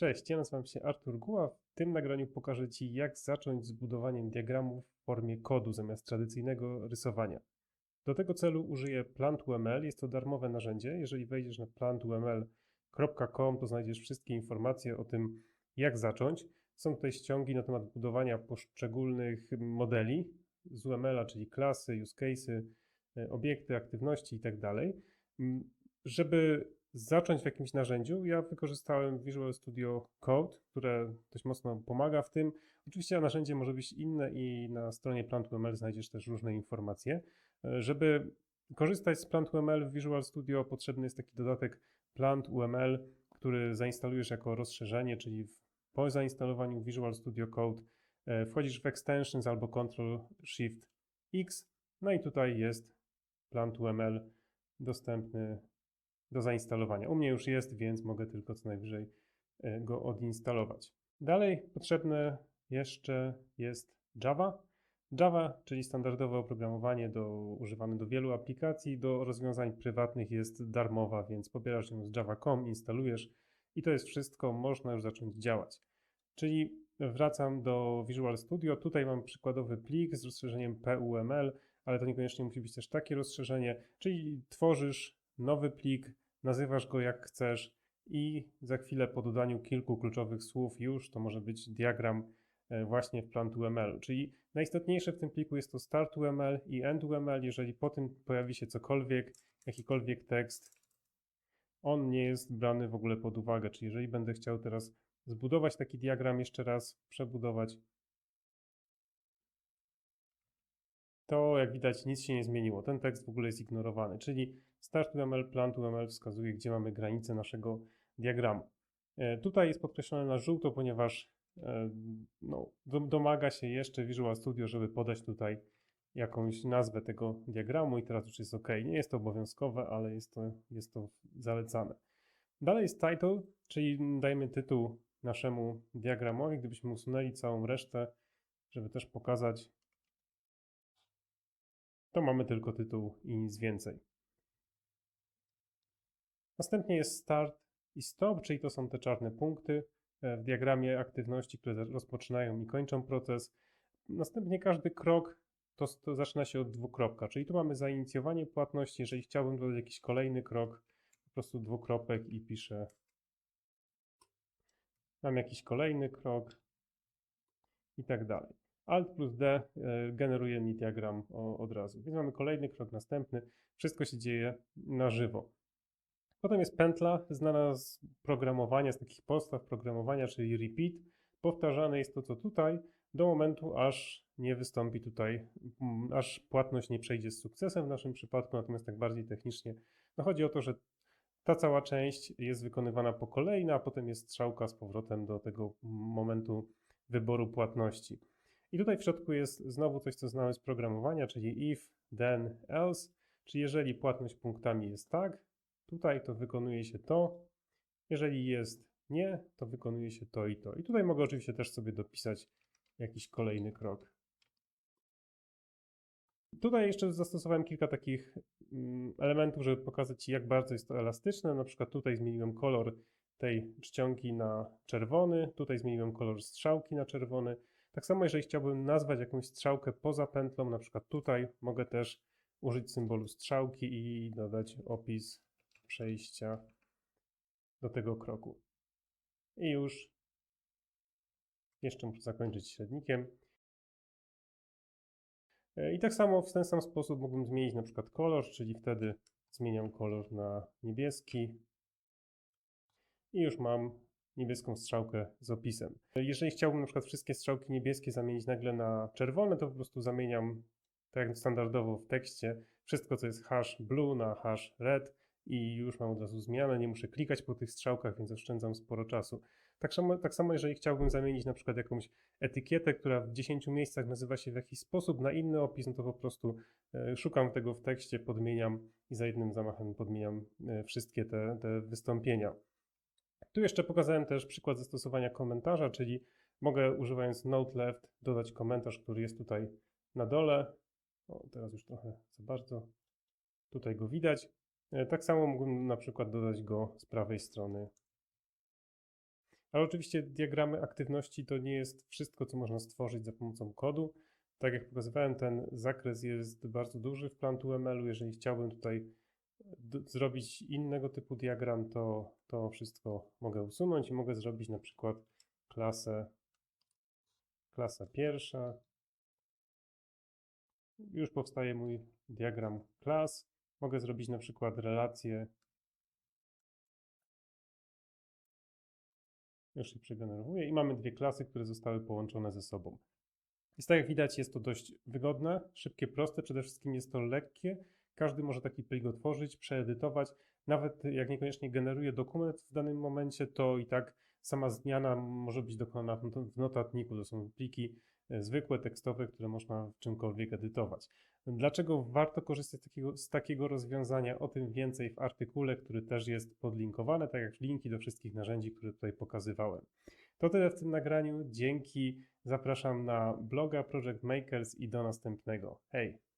Cześć, ja nazywam się Artur Guła. W tym nagraniu pokażę Ci, jak zacząć z budowaniem diagramu w formie kodu zamiast tradycyjnego rysowania. Do tego celu użyję Plant.uml. Jest to darmowe narzędzie. Jeżeli wejdziesz na plant.uml.com, to znajdziesz wszystkie informacje o tym, jak zacząć. Są tutaj ściągi na temat budowania poszczególnych modeli z UML-a, czyli klasy, use cases, obiekty, aktywności itd. Żeby zacząć w jakimś narzędziu, ja wykorzystałem Visual Studio Code, które dość mocno pomaga w tym. Oczywiście narzędzie może być inne i na stronie Plant.uml znajdziesz też różne informacje. Żeby korzystać z Plant.uml w Visual Studio potrzebny jest taki dodatek Plant.uml, który zainstalujesz jako rozszerzenie, czyli po zainstalowaniu Visual Studio Code e, wchodzisz w Extensions albo Ctrl Shift X, no i tutaj jest Plant.uml dostępny do zainstalowania. U mnie już jest, więc mogę tylko co najwyżej e, go odinstalować. Dalej potrzebne jeszcze jest Java. Java, czyli standardowe oprogramowanie do, używane do wielu aplikacji, do rozwiązań prywatnych jest darmowa, więc pobierasz ją z java.com, instalujesz i to jest wszystko, można już zacząć działać. Czyli wracam do Visual Studio. Tutaj mam przykładowy plik z rozszerzeniem PUML, ale to niekoniecznie musi być też takie rozszerzenie, czyli tworzysz nowy plik, nazywasz go jak chcesz i za chwilę po dodaniu kilku kluczowych słów już to może być diagram e, właśnie w plant.uml. Czyli najistotniejsze w tym pliku jest to start.uml i end.uml. Jeżeli po tym pojawi się cokolwiek, jakikolwiek tekst, on nie jest brany w ogóle pod uwagę. Czyli jeżeli będę chciał teraz zbudować taki diagram jeszcze raz, przebudować, to jak widać nic się nie zmieniło. Ten tekst w ogóle jest ignorowany, czyli start.uml, plan.uml wskazuje, gdzie mamy granicę naszego diagramu. E, tutaj jest podkreślone na żółto, ponieważ e, no, domaga się jeszcze Visual Studio, żeby podać tutaj jakąś nazwę tego diagramu i teraz już jest OK. Nie jest to obowiązkowe, ale jest to, jest to zalecane. Dalej jest title, czyli dajmy tytuł naszemu diagramowi. Gdybyśmy usunęli całą resztę, żeby też pokazać, to mamy tylko tytuł i nic więcej. Następnie jest start i stop, czyli to są te czarne punkty e, w diagramie aktywności, które rozpoczynają i kończą proces. Następnie każdy krok to, to zaczyna się od dwukropka, czyli tu mamy zainicjowanie płatności. Jeżeli chciałbym dodać jakiś kolejny krok, po prostu dwukropek i piszę. Mam jakiś kolejny krok i tak dalej. Alt plus D e, generuje mi diagram od razu. Więc mamy kolejny krok, następny. Wszystko się dzieje na żywo. Potem jest pętla znana z programowania, z takich podstaw programowania, czyli repeat. Powtarzane jest to, co tutaj, do momentu, aż nie wystąpi tutaj, mm, aż płatność nie przejdzie z sukcesem w naszym przypadku, natomiast tak bardziej technicznie. No chodzi o to, że ta cała część jest wykonywana po kolei, a potem jest strzałka z powrotem do tego momentu wyboru płatności. I tutaj w środku jest znowu coś, co znamy z programowania, czyli if, then, else, czyli jeżeli płatność punktami jest tak, tutaj to wykonuje się to, jeżeli jest nie, to wykonuje się to i to. I tutaj mogę oczywiście też sobie dopisać jakiś kolejny krok. Tutaj jeszcze zastosowałem kilka takich mm, elementów, żeby pokazać Ci, jak bardzo jest to elastyczne. Na przykład tutaj zmieniłem kolor tej czcionki na czerwony, tutaj zmieniłem kolor strzałki na czerwony. Tak samo, jeżeli chciałbym nazwać jakąś strzałkę poza pętlą, na przykład tutaj, mogę też użyć symbolu strzałki i dodać opis przejścia do tego kroku. I już jeszcze muszę zakończyć średnikiem. E, I tak samo w ten sam sposób mógłbym zmienić na przykład kolor, czyli wtedy zmieniam kolor na niebieski i już mam niebieską strzałkę z opisem. Jeżeli chciałbym na przykład wszystkie strzałki niebieskie zamienić nagle na czerwone, to po prostu zamieniam tak jak standardowo w tekście wszystko co jest hash blue na hash red i już mam od razu zmianę, nie muszę klikać po tych strzałkach, więc oszczędzam sporo czasu. Tak samo, tak samo jeżeli chciałbym zamienić na przykład jakąś etykietę, która w 10 miejscach nazywa się w jakiś sposób na inny opis, no to po prostu e, szukam tego w tekście, podmieniam i za jednym zamachem podmieniam e, wszystkie te, te wystąpienia. Tu jeszcze pokazałem też przykład zastosowania komentarza, czyli mogę używając note left dodać komentarz, który jest tutaj na dole. O, teraz już trochę za bardzo tutaj go widać. E, tak samo mógłbym na przykład dodać go z prawej strony Ale oczywiście diagramy aktywności to nie jest wszystko, co można stworzyć za pomocą kodu. Tak jak pokazywałem, ten zakres jest bardzo duży w Plant.uml-u. Jeżeli chciałbym tutaj zrobić innego typu diagram, to to wszystko mogę usunąć i mogę zrobić na przykład klasę, klasa pierwsza. Już powstaje mój diagram klas. Mogę zrobić na przykład relację. Już się przegenerowuje i mamy dwie klasy, które zostały połączone ze sobą. Więc tak jak widać, jest to dość wygodne, szybkie, proste. Przede wszystkim jest to lekkie. Każdy może taki plik otworzyć, przeedytować. Nawet jak niekoniecznie generuje dokument w danym momencie, to i tak sama zmiana może być dokonana w not- w notatniku. To są pliki e, zwykłe, tekstowe, które można w czymkolwiek edytować. Dlaczego warto korzystać takiego, z takiego rozwiązania? O tym więcej w artykule, który też jest podlinkowany, tak jak linki do wszystkich narzędzi, które tutaj pokazywałem. To tyle w tym nagraniu. Dzięki. Zapraszam na bloga Project Makers i do następnego. Hej!